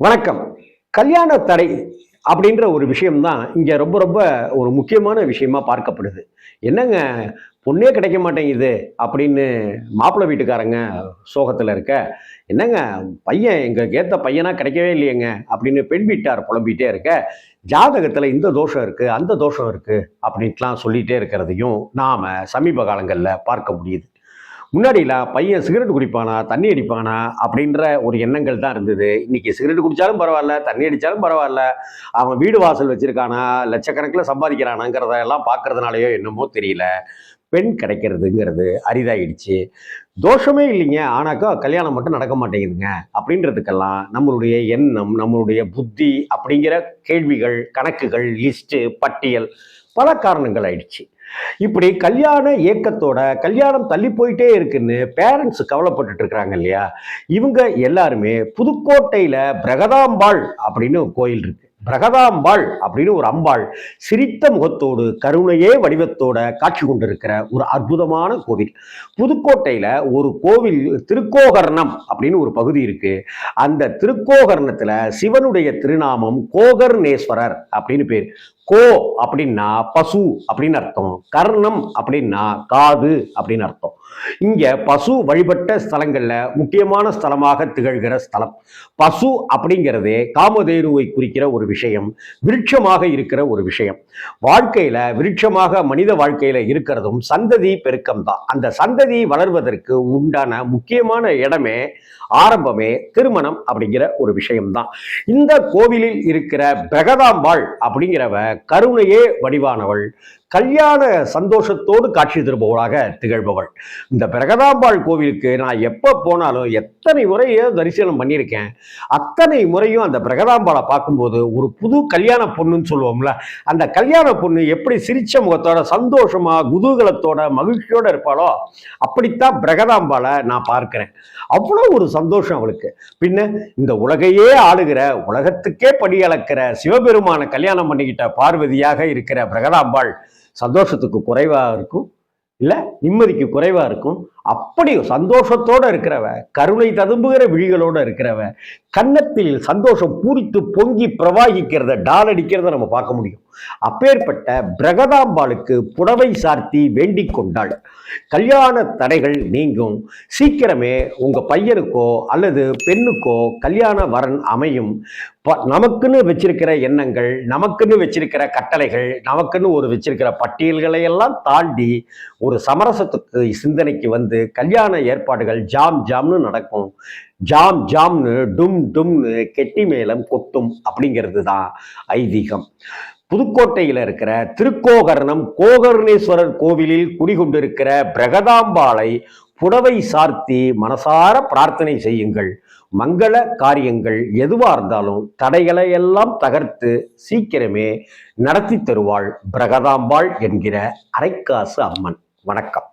வணக்கம். கல்யாண தடை அப்படின்ற ஒரு விஷயம்தான் இங்கே ரொம்ப ரொம்ப ஒரு முக்கியமான விஷயமா பார்க்கப்படுது. என்னங்க பொண்ணே கிடைக்க மாட்டேங்குது அப்படின்னு மாப்பிள்ளை வீட்டுக்காரங்க சோகத்தில் இருக்க என்னங்க பையன் எங்களுக்கு ஏற்ற பையனாக கிடைக்கவே இல்லையேங்க அப்படின்னு பெண் வீட்டார் புலம்பிகிட்டே இருக்க ஜாதகத்தில் இந்த தோஷம் இருக்குது அந்த தோஷம் இருக்குது அப்படின்ட்டுலாம் சொல்லிகிட்டே இருக்கிறதையும் நாம் சமீப காலங்களில் பார்க்க முடியுது. முன்னாடிலாம் பையன் சிகரெட் குடிப்பானா தண்ணி அடிப்பானா அப்படின்ற ஒரு எண்ணங்கள் தான் இருந்தது. இன்னைக்கு சிகரெட் குடித்தாலும் பரவாயில்ல தண்ணி அடித்தாலும் பரவாயில்ல அவன் வீடு வாசல் வச்சுருக்கானா லட்சக்கணக்கில் சம்பாதிக்கிறானாங்கிறத எல்லாம் பார்க்கறதுனாலயோ என்னமோ தெரியல. பெண் கிடைக்கிறதுங்கிறது அரிதாயிடுச்சு. தோஷமே இல்லைங்க ஆனாக்கா கல்யாணம் மட்டும் நடக்க மாட்டேங்குதுங்க. அப்படின்றதுக்கெல்லாம் நம்மளுடைய எண்ணம் நம்மளுடைய புத்தி அப்படிங்கிற கேள்விகள் கணக்குகள் லிஸ்ட்டு பட்டியல் பல காரணங்கள் ஆயிடுச்சு. இப்படி கல்யாண இயக்கத்தோட கல்யாணம் தள்ளி போயிட்டே இருக்குன்னு பேரண்ட்ஸ் கவலைப்பட்டுட்டு இருக்கிறாங்க இல்லையா? இவங்க எல்லாருமே புதுக்கோட்டையில பிரகதாம்பாள் அப்படின்னு ஒரு கோயில் இருக்கு. பிரகதாம்பாள் அப்படின்னு ஒரு அம்பாள் சிரித்த முகத்தோடு கருணையே வடிவத்தோட காட்சி கொண்டிருக்கிற ஒரு அற்புதமான கோவில். புதுக்கோட்டையில ஒரு கோவில் திருக்கோகர்ணம் அப்படின்னு ஒரு பகுதி இருக்கு. அந்த திருக்கோகர்ணத்துல சிவனுடைய திருநாமம் கோகர்ணேஸ்வரர் அப்படின்னு பேர். கோ அப்படின்னா பசு அப்படின்னு அர்த்தம். கர்ணம் அப்படின்னா காது அப்படின்னு அர்த்தம். இங்க பசு வழிபட்ட ஸ்தலங்கள்ல முக்கியமான ஸ்தலமாக திகழ்கிற ஸ்தலம். பசு அப்படிங்கிறதே காமதேனுவை குறிக்கிற ஒரு விஷயம் விருட்சமாக இருக்கிற ஒரு விஷயம். வாழ்க்கையில விருட்சமாக மனித வாழ்க்கையில இருக்கிறதும் சந்ததி பெருக்கம் தான் அந்த சந்ததி வளர்வதற்கு உண்டான முக்கியமான இடமே ஆரம்பமே திருமணம் அப்படிங்கிற ஒரு விஷயம்தான். இந்த கோவிலில் இருக்கிற பிரகதாம்பாள் அப்படிங்கிறவ கருணையே வடிவானவள் கல்யாண சந்தோஷத்தோடு காட்சி தருபவளாக திகழ்பவள். இந்த பிரகதாம்பாள் கோவிலுக்கு நான் எப்போ போனாலும் எத்தனை முறையோ தரிசனம் பண்ணியிருக்கேன். அத்தனை முறையும் அந்த பிரகதாம்பாளை பார்க்கும்போது ஒரு புது கல்யாண பொண்ணுன்னு சொல்லுவோம்ல அந்த கல்யாண பொண்ணு எப்படி சிரிச்ச முகத்தோட சந்தோஷமா குதூகலத்தோட மகிழ்ச்சியோட இருப்பாளோ அப்படித்தான் பிரகதாம்பாளை நான் பார்க்கிறேன். அவ்வளோ ஒரு சந்தோஷம் அவளுக்கு. பின்ன இந்த உலகையே ஆளுகிற உலகத்துக்கே படி அளக்கிற சிவபெருமான கல்யாணம் பண்ணிக்கிட்ட பார்வதியாக இருக்கிற பிரகதாம்பாள் சந்தோஷத்துக்கு குறைவாக இருக்கும் இல்லை நிம்மதிக்கு குறைவாக இருக்கும் அப்படி சந்தோஷத்தோட இருக்கிறவ கருணை ததும்புகிற விழிகளோடு இருக்கிறவ கன்னத்தில் சந்தோஷம் பூரித்து பொங்கி பிரவாகிக்கிறத டால் அடிக்கிறத நம்ம பார்க்க முடியும். அப்பேற்பட்ட பிரகதாம்பாளுக்கு புடவை சார்த்தி வேண்டிக் கொண்டாள். கல்யாண தடைகள் நீங்கும். சீக்கிரமே உங்கள் பையனுக்கோ அல்லது பெண்ணுக்கோ கல்யாண வரன் அமையும். ப- நமக்குன்னு வச்சிருக்கிற எண்ணங்கள் நமக்குன்னு வச்சிருக்கிற கட்டளைகள் நமக்குன்னு ஒரு வச்சிருக்கிற பட்டியல்களை எல்லாம் தாண்டி ஒரு சமரசத்துக்கு சிந்தனைக்கு வந்து வந்து கல்யாண ஏற்பாடுகள் ஜாம் ஜாம்னு நடக்கும். ஜாம் ஜாம்னு டும் டும்னு கெட்டி மேளம் கொட்டும் அப்படிங்கிறது தான் ஐதீகம். புதுக்கோட்டையில் இருக்கிற திருக்கோகர்ணம் கோகர்ணேஸ்வரர் கோவிலில் குடிகொண்டிருக்கிற பிரகதாம்பாளை புடவை சார்த்தி மனசார பிரார்த்தனை செய்யுங்கள். மங்கள காரியங்கள் எதுவாக இருந்தாலும் தடைகளை எல்லாம் தகர்த்து சீக்கிரமே நடத்தி தருவாள் பிரகதாம்பாள் என்கிற அரைக்காசு அம்மன். வணக்கம்.